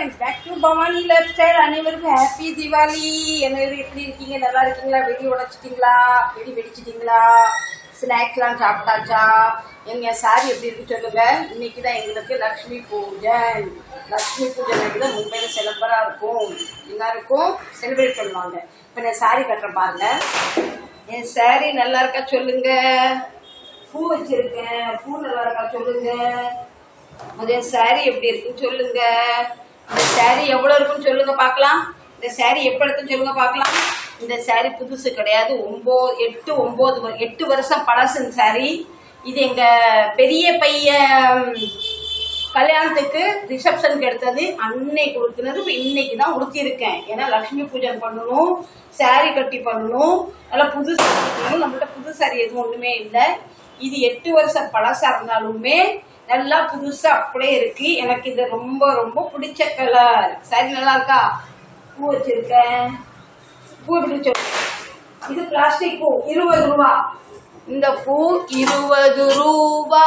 Friends back to Bhavani lifestyle அனைவருக்கும் happy Deepavali அனைவரும் எப்படி இருக்கீங்க? நல்லா இருக்கீங்களா? வெடி உடைச்சிட்டீங்களா? வெடி வெடிச்சிட்டீங்களா? ஸ்நாக்ஸ்லாம் சாப்பிட்டாச்சா? எங்க சாரி எப்படி இருக்கு சொல்லுங்க. இன்னைக்கு தான் எங்களுக்கு லக்ஷ்மி பூஜை. லக்ஷ்மி பூஜை அன்னைக்கு தான் மும்பையில் செலம்பராக இருக்கும். எல்லாருக்கும் செலிப்ரேட் பண்ணுவாங்க. இப்போ நான் சாரி கட்டுறேன் பாருங்க. என் சாரி நல்லா இருக்கா சொல்லுங்க. பூ வச்சிருக்கேன். பூ நல்லா இருக்கா சொல்லுங்க. முதல் saree எப்படி இருக்குன்னு சொல்லுங்க. இந்த saree எவ்வளவு இருக்குன்னு சொல்லுங்க பார்க்கலாம். இந்த saree எப்ப எடுத்துன்னு சொல்லுங்க பார்க்கலாம். இந்த saree புதுசு கிடையாது. ஒன்பது எட்டு ஒன்பது எட்டு வருஷம் பழசு saree. இது எங்க பெரிய பையன் கல்யாணத்துக்கு ரிசப்ஷனுக்கு எடுத்தது. அன்னைக்கு உடுத்தினது. இப்போ இன்னைக்கு தான் உடுத்திருக்கேன் ஏன்னா லக்ஷ்மி பூஜை பண்ணணும் saree கட்டி பண்ணணும். நல்லா புது சாரி நம்மள்ட்ட புது சாரி எதுவும் ஒண்ணுமே இல்லை. இது எட்டு வருஷம் பழசா இருந்தாலுமே நல்லா புதுசா அப்படியே இருக்கு. எனக்கு இது ரொம்ப ரொம்ப பிடிச்ச கலர் சரி நல்லா இருக்கா பூ வச்சிருக்கேன். பூ பிடிச்ச இது பிளாஸ்டிக் பூ இருபது ரூபா. இந்த பூ இருபது ரூபா.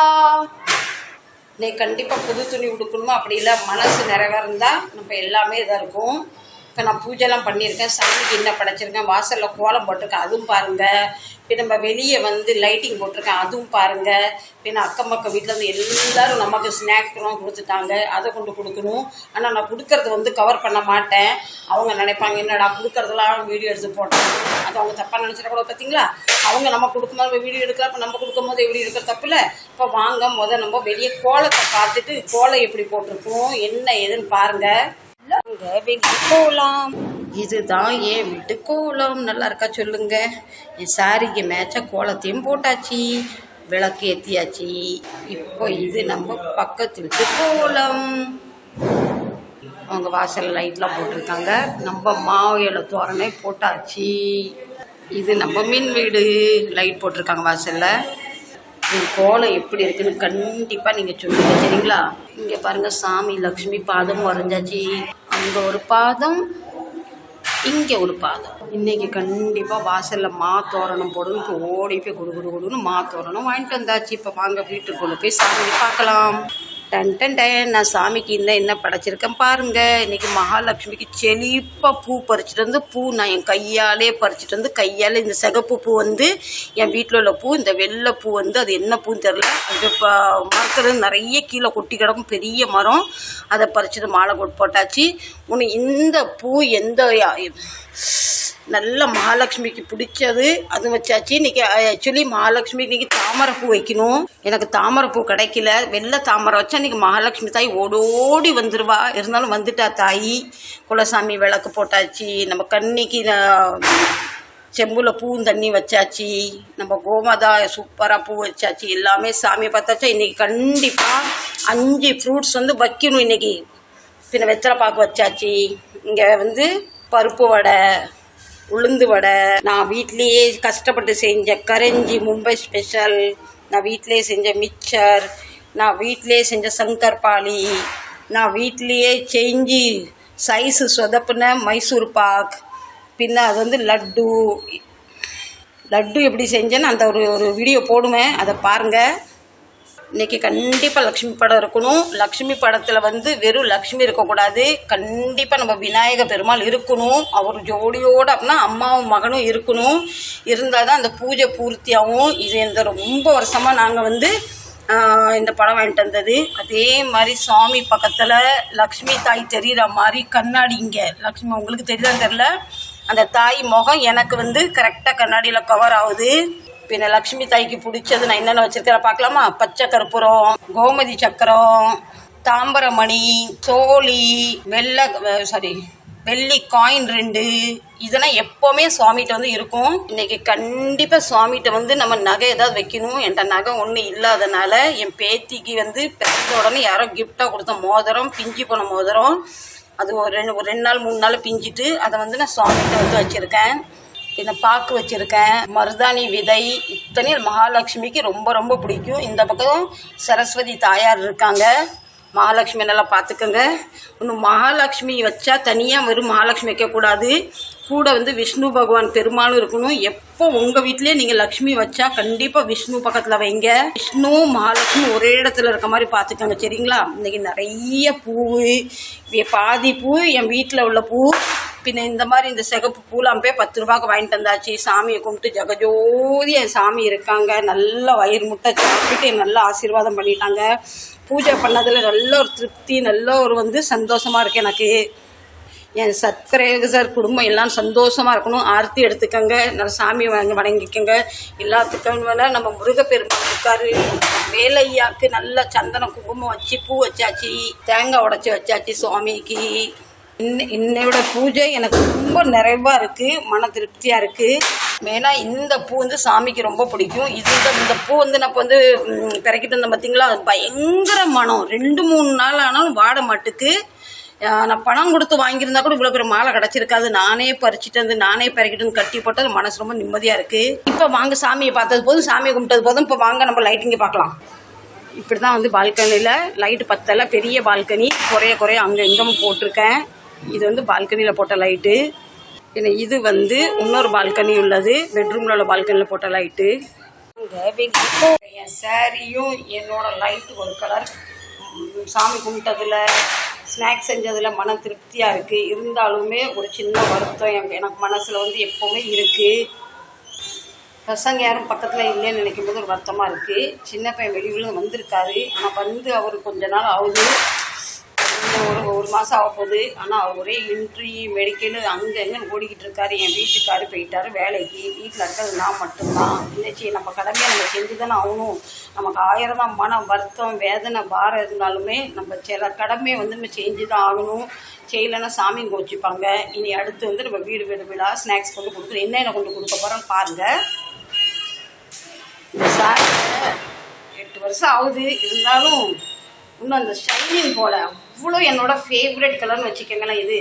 நீ கண்டிப்பா புது துணி உடுக்கணுமா? அப்படி இல்லை மனசு நிறைவேறந்தா நம்ம எல்லாமே இதாக இருக்கும். இப்போ நான் பூஜைலாம் பண்ணியிருக்கேன் சாமிக்கு என்ன படைச்சிருக்கேன் வாசலில் கோலம் போட்டிருக்கேன் அதுவும் பாருங்கள் இப்போ நம்ம வெளியே வந்து லைட்டிங் போட்டிருக்கேன் அதுவும் பாருங்கள் பின்ன அக்கம் பக்கம் வீட்டில் வந்து எல்லோரும் நமக்கு ஸ்நாக்ஸ்லாம் கொடுத்துட்டாங்க. அதை கொண்டு கொடுக்கணும். ஆனால் நான் கொடுக்கறது வந்து கவர் பண்ண மாட்டேன். அவங்க நினைப்பாங்க என்னடா கொடுக்கறதெல்லாம் வீடியோ எடுத்து போட்டேன் அது அவங்க தப்பாக நினச்சிடக்கூடாது பார்த்தீங்களா அவங்க நம்ம கொடுக்கும்போது வீடியோ எடுக்கிறப்ப நம்ம கொடுக்கும்போது வீடியோ எடுக்கிற தப்பு இல்லை இப்போ வாங்க முதல் நம்ம வெளியே கோலத்தை பார்த்துட்டு கோலம் எப்படி போட்டிருக்கோம் என்ன ஏதுன்னு பாருங்கள் வாங்க போகலாம் இதுதான் என் வீட்டு கோலம். நல்லா இருக்கா சொல்லுங்க. என் சாரிக்கு மேட்சா கோலத்தையும் போட்டாச்சு. விளக்கு ஏற்றியாச்சு இப்போ இது நம்ம பக்கத்து வீட்டு கோலம். அவங்க வாசல் லைட்லாம் போட்டிருக்காங்க. நம்ம மாவையில தோரணை போட்டாச்சு. இது நம்ம மின் வீடு. லைட் போட்டிருக்காங்க வாசல்ல. இது கோலம் எப்படி இருக்குன்னு கண்டிப்பா நீங்க சொல்லுங்க. சரிங்களா? இங்க பாருங்க சாமி லக்ஷ்மி பாதம் வரைஞ்சாச்சு அங்க ஒரு பாதம் இங்கே ஒரு பாதம். இன்னைக்கு கண்டிப்பாக வாசலில் மா தோரணம் போடணும் இப்போ ஓடி போய் குடு குடு குடுன்னு மா தோரணம் வாங்கிட்டு வந்தாச்சு. இப்போ வாங்க வீட்டுக்குள்ளே போய் சாமி பார்க்கலாம். டன் டன் டன் நான் சாமிக்கு இந்த என்ன படைச்சிருக்கேன் பாருங்க. இன்னைக்கு மகாலட்சுமிக்கு செழிப்பாக பூ பறிச்சிட்டு வந்து பூ நான் என் கையாலே பறிச்சிட்டு வந்து கையால் இந்த சிகப்பு பூ வந்து என் வீட்டில் உள்ள பூ இந்த வெள்ளை பூ வந்து அது என்ன பூன்னு தெரில அது இப்போ மரத்துல நிறைய கீழே கொட்டி கிடக்கும் பெரிய மரம். அதை பறிச்சுட்டு மாலை போட்டு போட்டாச்சு. உன்னை இந்த பூ எந்த நல்ல மகாலட்சுமிக்கு பிடிச்சது. அது வச்சாச்சு. இன்னைக்கு ஆக்சுவலி மகாலட்சுமி இன்னைக்கு தாமரைப்பூ வைக்கணும். எனக்கு தாமரைப்பூ கிடைக்கல. வெள்ளை தாமரை வச்சா இன்னைக்கு மகாலட்சுமி தாய் ஓடோடி வந்துடுவா இருந்தாலும் வந்துட்டா தாய். குலசாமி விளக்கு போட்டாச்சு. நம்ம கண்ணிக்கு செம்புல பூவும் தண்ணி வச்சாச்சு. நம்ம கோமாதா சூப்பராக பூ வச்சாச்சு. எல்லாமே சாமியை பார்த்தாச்சா. இன்னைக்கு கண்டிப்பாக அஞ்சு ஃப்ரூட்ஸ் வந்து வைக்கணும் இன்னைக்கு. பின்ன வெத்தலை பாக்கு வச்சாச்சு. இங்கே வந்து பருப்பு வடை. உளுந்து வடை. நான் வீட்லேயே கஷ்டப்பட்டு செஞ்ச கரைஞ்சி மும்பை ஸ்பெஷல் நான் வீட்டிலேயே செஞ்ச மிக்சர் நான் வீட்டிலேயே செஞ்ச சங்கர்பாலி நான் வீட்டிலேயே செஞ்சு சைஸு சொதப்புன மைசூர் பாக். பின்ன அது வந்து லட்டு. லட்டு எப்படி செஞ்சேன்னு அந்த ஒரு ஒரு வீடியோ போடுவேன். அதை பாருங்கள் இன்னைக்கு கண்டிப்பாக லக்ஷ்மி படம் இருக்கணும். லக்ஷ்மி படத்தில் வந்து வெறும் லக்ஷ்மி இருக்கக்கூடாது கண்டிப்பாக நம்ம விநாயக பெருமாள் இருக்கணும். அவர் ஜோடியோடு அப்படின்னா அம்மாவும் மகனும் இருக்கணும். இருந்தால் தான் அந்த பூஜை பூர்த்தியாகவும் இது இந்த ரொம்ப வருஷமாக நாங்கள் வந்து இந்த படம் வாங்கிட்டு வந்தது. அதே மாதிரி சாமி பக்கத்தில் லக்ஷ்மி தாய் தெரிகிற மாதிரி கண்ணாடி இங்கே. லக்ஷ்மி உங்களுக்கு தெரியுதான்னு தெரில அந்த தாய் முகம் எனக்கு வந்து கரெக்டாக கண்ணாடியில் கவர் ஆகுது. பின்ன லக்ஷ்மி தாய்க்கு பிடிச்சது நான் என்னென்ன வச்சிருக்கிறேன் பார்க்கலாமா? பச்சை கற்பூரம் கோமதி சக்கரம் தாம்பரமணி சோழி வெள்ளை சாரி வெள்ளி காயின் ரெண்டு. இதெல்லாம் எப்போவுமே சுவாமிகிட்ட வந்து இருக்கும். இன்னைக்கு கண்டிப்பாக சுவாமிகிட்ட வந்து நம்ம நகை ஏதாவது வைக்கணும். என்கிட்ட நகை ஒன்றும் இல்லாதனால என் பேத்திக்கு வந்து பிறந்த உடனே யாரோ கிஃப்டாக கொடுத்த மோதிரம் பிஞ்சு போன மோதிரம். அது ஒரு ரெண்டு ஒரு ரெண்டு நாள் மூணு நாள் பிஞ்சிட்டு அதை வந்து நான் சுவாமிகிட்ட வந்து வச்சுருக்கேன். இந்த பாக்கு வச்சிருக்கேன். மருதாணி விதை இத்தனையும் மகாலட்சுமிக்கு ரொம்ப ரொம்ப பிடிக்கும். இந்த பக்கம் சரஸ்வதி தாயார் இருக்காங்க. மகாலட்சுமி நல்லா பார்த்துக்கோங்க. இன்னும் மகாலட்சுமி வச்சா தனியாக வெறும் மகாலட்சுமி வைக்கக்கூடாது. கூட வந்து விஷ்ணு பகவான் பெருமாளும் இருக்கணும். எப்போ உங்கள் வீட்லேயே நீங்கள் லக்ஷ்மி வச்சா கண்டிப்பாக விஷ்ணு பக்கத்தில் வைங்க. விஷ்ணு மகாலட்சுமி ஒரே இடத்துல இருக்க மாதிரி பார்த்துக்கோங்க. சரிங்களா? இன்னைக்கு நிறைய பூவு பாதி பூ என் வீட்டில் உள்ள பூ பின்ன இந்த மாதிரி இந்த சிகப்பு பூலாம் போய் பத்து ரூபாய்க்கு வாங்கிட்டு வந்தாச்சு. சாமியை கும்பிட்டு ஜெகஜோதி என் சாமி இருக்காங்க. நல்ல வயிறு முட்டை சாப்பிட்டுட்டு நல்லா ஆசீர்வாதம் பண்ணிட்டாங்க. பூஜை பண்ணதில் நல்ல ஒரு திருப்தி நல்ல ஒரு வந்து சந்தோஷமா இருக்கு எனக்கு. என் சத்கரேகர் குடும்பம் எல்லாம் சந்தோஷமா இருக்கணும். ஆர்த்தி எடுத்துக்கங்க. நல்ல சாமி வாங்க வணங்கிக்கோங்க. எல்லாத்துக்கும் மேலே நம்ம முருகப்பெருமான் இருக்காரு. வேலையாக்கு நல்ல சந்தனம் குங்குமம் வச்சு பூ வச்சாச்சு. தேங்காய் உடைச்சி வச்சாச்சு சுவாமிக்கு. இன்ன இன்னையோட பூஜை எனக்கு ரொம்ப நிறைவாக இருக்குது மன திருப்தியாக இருக்குது மெயினாக இந்த பூ வந்து சாமிக்கு ரொம்ப பிடிக்கும். இது இந்த- பூ வந்து நான் இப்போ வந்து பிறக்கிட்டு வந்தேன் பார்த்தீங்களா அது பயங்கர மனம். ரெண்டு மூணு நாள் ஆனாலும் வாட மாட்டுக்கு. நான் பணம் கொடுத்து வாங்கியிருந்தா கூட இவ்வளோ பெரிய மாலை கிடச்சிருக்காது. நானே பறிச்சுட்டு வந்து நானே பறிக்கிட்டு வந்து கட்டி போட்டது மனசு ரொம்ப நிம்மதியாக இருக்குது இப்போ வாங்க சாமியை பார்த்தது போதும் சாமியை கும்பிட்டது போதும். இப்போ வாங்க நம்ம லைட்டிங்கை பார்க்கலாம். இப்படி தான் வந்து பால்கனியில் லைட்டு பத்தல பெரிய பால்கனி. குறைய குறைய அங்கே எங்கும் போட்டிருக்கேன். இது வந்து பால்கனியில் போட்ட லைட்டு. ஏன்னா இது வந்து இன்னொரு பால்கனி உள்ளது. பெட்ரூமில் உள்ள பால்கனியில் போட்ட லைட்டு. என் சாரியும் என்னோட லைட்டு ஒரு கலர். சாமி கும்பிட்டதில் ஸ்நாக்ஸ் செஞ்சதில் மன திருப்தியாக இருக்குது இருந்தாலுமே ஒரு சின்ன வருத்தம் என் எனக்கு மனசில் வந்து எப்போவுமே இருக்குது பசங்க யாரும் பக்கத்தில் இல்லைன்னு நினைக்கும் போது ஒரு வருத்தமாக இருக்குது சின்ன பையன் வெளியூரில் வந்திருக்காரு. ஆனால் வந்து அவர் கொஞ்ச நாள் ஆகுது. ஒரு ஒரு மாதம் ஆக போகுது ஆனால் அவர் ஒரே இன்ட்ரி மெடிக்கல் அங்கே எங்கே ஓடிக்கிட்டு இருக்காரு. என் வீட்டுக்காரு போயிட்டாரு. வேலைக்கு வீட்டில் இருக்கிறது நான் மட்டும்தான். இன்னைக்கு நம்ம கடமையை நம்ம செஞ்சு தானே ஆகணும். நமக்கு ஆயிரம் தான் மனம் வருத்தம் வேதனை பாரம் இருந்தாலுமே நம்ம சில கடமையை வந்து நம்ம செஞ்சு தான் ஆகணும். செய்யலைன்னா சாமி கோச்சிப்பாங்க. இனி அடுத்து வந்து நம்ம வீடு வீடு வீடாக ஸ்நாக்ஸ் கொண்டு கொடுக்குறோம் என்னென்ன கொண்டு கொடுக்க போகிறோம் பாருங்கள் இந்த சாரி எட்டு வருஷம் ஆகுது. இருந்தாலும் இன்னும் அந்த ஷைனிங் போல் அவ்வளோ என்னோட ஃபேவரட் கலர்னு வச்சுக்கோங்களேன் இது.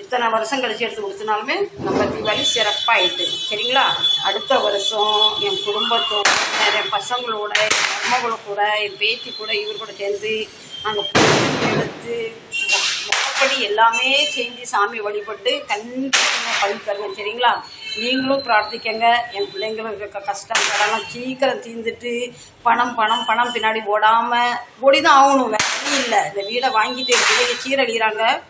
இத்தனை வருஷம் கழிச்சு எடுத்து கொடுத்தனாலுமே நம்ம தீபாவளி சிறப்பாகிட்டு சரிங்களா? அடுத்த வருஷம் என் குடும்பத்தோட என் பசங்களோட என் அம்மாவோட கூட என் பேத்தி கூட இவர் கூட சேர்ந்து நாங்கள் எடுத்து மொ- எல்லாமே செஞ்சு சாமி வழிபட்டு கண்டிப்பாக பழி தருவேன் சரிங்களா? நீங்களும் பிரார்த்திக்கங்க. என் பிள்ளைங்களும் இருக்க கஷ்டம் கடலாம் சீக்கிரம் தீர்ந்துட்டு பணம் பணம் பணம் பின்னாடி ஓடாமல் ஓடி தான் ஆகணும் வேலை இல்லை. இந்த வீடை வாங்கிட்டு பிள்ளைங்க சீரழிகிறாங்க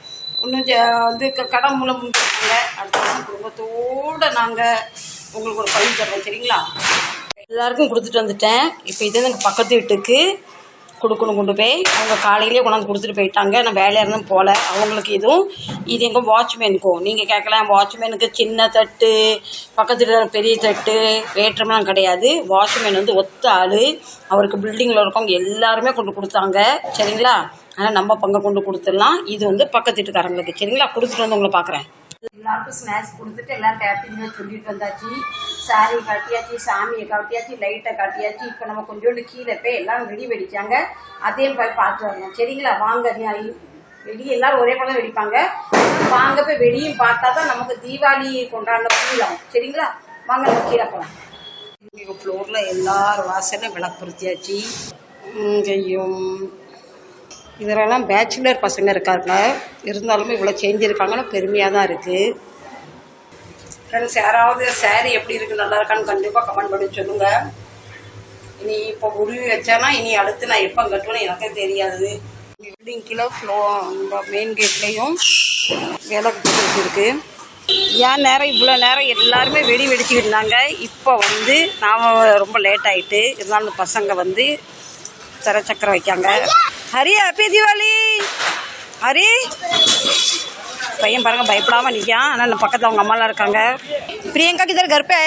இன்னும் வந்து க- கடன் மூலம் முடிச்சிருக்காங்க அடுத்த வருஷம் குடும்பத்தோடு நாங்கள் உங்களுக்கு ஒரு பழி தருவோம். சரிங்களா? எல்லாருக்கும் கொடுத்துட்டு வந்துட்டேன். இப்போ இது எனக்கு பக்கத்து வீட்டுக்கு. கொடுக்கணும் கொண்டு போய் அவங்க காலையிலேயே கொண்டாந்து கொடுத்துட்டு போயிட்டாங்க. நான் வேலையாக இருந்தும் போகல அவங்களுக்கு இதுவும் இது எங்கள் வாட்ச்மேனுக்கும் நீங்கள் கேட்கலாம் வாட்ச்மேனுக்கு சின்ன தட்டு பக்கத்து வீட்டுல பெரிய தட்டு வேற்றமெல்லாம் கிடையாது. வாட்ச்மேன் வந்து ஒத்த ஆள். அவருக்கு பில்டிங்கில் இருக்கவங்க எல்லாருமே கொண்டு கொடுத்தாங்க. சரிங்களா? ஆனால் நம்ம பங்கை கொண்டு கொடுத்துடலாம். இது வந்து பக்கத்து வீட்டுக்காரங்களுக்கு. சரிங்களா? கொடுத்துட்டு வந்து உங்களை பார்க்குறேன் எல்லாருக்கும் ஸ்நாக்ஸ் கொடுத்துட்டு எல்லாரும் ஹாப்பிங்க சொல்லிட்டு வந்தாச்சு. சாரி காட்டியாச்சு சாமியை காட்டியாச்சு லைட்டை காட்டியாச்சு. இப்போ நம்ம கொஞ்சோண்டு கீழே போய் எல்லாம் வெடி வெடிச்சாங்க. அதையும் போய் பார்த்து வரணும். சரிங்களா? வாங்க வெடி எல்லாரும் ஒரே போல வெடிப்பாங்க. வாங்க போய் வெடியும் பார்த்தா தான் நமக்கு தீபாவளி கொண்டாடுற புரியலாம் சரிங்களா? வாங்க நம்ம கீழே போகலாம் எங்கள் ஃப்ளோரில் எல்லார் வாசலும் விளக்குறுத்தியாச்சு இங்கேயும் இதெல்லாம் பேச்சுலர் பசங்க இருக்காங்க. இருந்தாலும் இவ்வளோ செஞ்சுருக்காங்கன்னு பெருமையாக தான் இருக்குது ஃப்ரெண்ட்ஸ் யாராவது சேரீ எப்படி இருக்குது நல்லா இருக்கான்னு கண்டிப்பாக கமெண்ட் பண்ணி சொல்லுங்கள் இனி இப்போ உருவி வச்சேன்னா இனி அடுத்து நான் எப்போ கட்டுவேன்னு எனக்கே தெரியாது. பில்டிங் கீழே ஃப்ளோ இந்த மெயின் கேட்லேயும் வேலை இருக்குது ஏன் நேரம் இவ்வளோ நேரம் எல்லாருமே வெடி வெடிச்சுக்கிட்டு இருந்தாங்க? இப்போ வந்து நாம் ரொம்ப லேட் ஆகிட்டு இருந்தாலும் பசங்க வந்து சரச்சக்கரம் வைக்காங்க. ஹரி ஹாப்பி தீபாவளி. ஹரி. பையன் பாருங்க பயப்படாம நிற்கான் ஆனால் நம்ம பக்கத்தில் அவங்க அம்மாலாம் இருக்காங்க. பிரியங்கா கிதர் கருப்பே.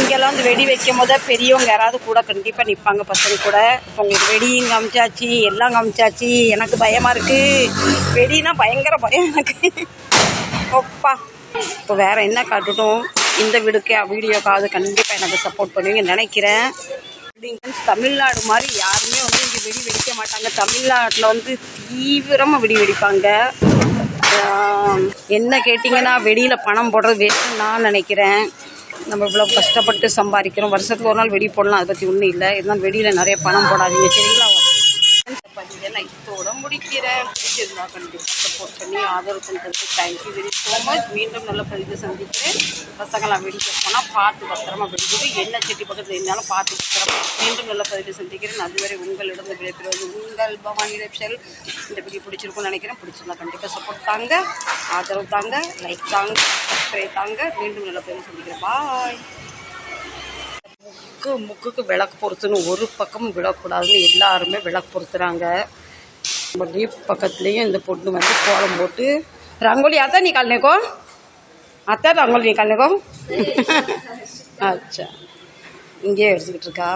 இங்கெல்லாம் வந்து வெடி வைக்கும் போது பெரியவங்க யாராவது கூட கண்டிப்பாக நிற்பாங்க பசங்க கூட. இப்போ உங்களுக்கு வெடியும் காமிச்சாச்சு எல்லாம் காமிச்சாச்சு. எனக்கு பயமாக இருக்குது வெடினா பயங்கர பயம் எனக்கு. ஒப்பா. இப்போ வேறு என்ன காட்டுட்டும்? இந்த வீடுக்கு வீடியோக்காவது கண்டிப்பாக எனக்கு சப்போர்ட் பண்ணுவீங்க நினைக்கிறேன். தமிழ்நாடு மாதிரி யாருமே வந்து இங்கே வெடி வெடிக்க மாட்டாங்க. தமிழ்நாட்டில் வந்து தீவிரமாக வெடி வெடிப்பாங்க. என்ன கேட்டிங்கன்னா வெளியில் பணம் போடுறது வேஸ்ட்டுன்னு நான் நினைக்கிறேன். நம்ம இவ்வளோ கஷ்டப்பட்டு சம்பாதிக்கிறோம். வருஷத்துக்கு ஒரு நாள் வெடி போடலாம் அதை பற்றி ஒன்றும் இல்லை. இருந்தாலும் வெடியில் நிறைய பணம் போடாதீங்க. சரிங்களா? பிடிச்சிருந்தா கண்டிப்பாக சப்போர்ட் பண்ணி ஆதரவு பண்ணுறதுக்கு தேங்க்யூ வெரி ஸோ மச் மீண்டும் நல்ல பதிவு சந்திக்கிறேன். பசங்களாம் வெடிக்க போனால் பார்த்து பத்திரமா வெடிக்குது என்ன செட்டி பக்கத்தில் இருந்தாலும் பார்த்து பத்திரமா மீண்டும் நல்ல பதிவு சந்திக்கிறேன். அதுவரை உங்களிடம் விடைபெறுவது உங்கள் பவானி லட்சல் இந்த வீடியோ பிடிச்சிருக்கும்னு நினைக்கிறேன். பிடிச்சிருந்தா கண்டிப்பாக சப்போர்ட் தாங்க ஆதரவு தாங்க லைக் தாங்க சப்ஸ்கிரைப் தாங்க. மீண்டும் நல்ல பதிவு சந்திக்கிறேன். பாய் முக்கு முக்குக்கு விளக்கு பொருத்துன்னு ஒரு பக்கம் விழக்கூடாதுன்னு எல்லாருமே விளக்கு பொருத்துகிறாங்க மறுபடியும் பக்கத்துலேயும் இந்த பொண்ணு வந்து கோலம் போட்டு ரங்கோலி அத்தை நீ கலனிக்கோ அத்தை ரங்கோலி நீ கலனிக்கோ அச்சா. இங்கேயே எடுத்துக்கிட்டு இருக்கா.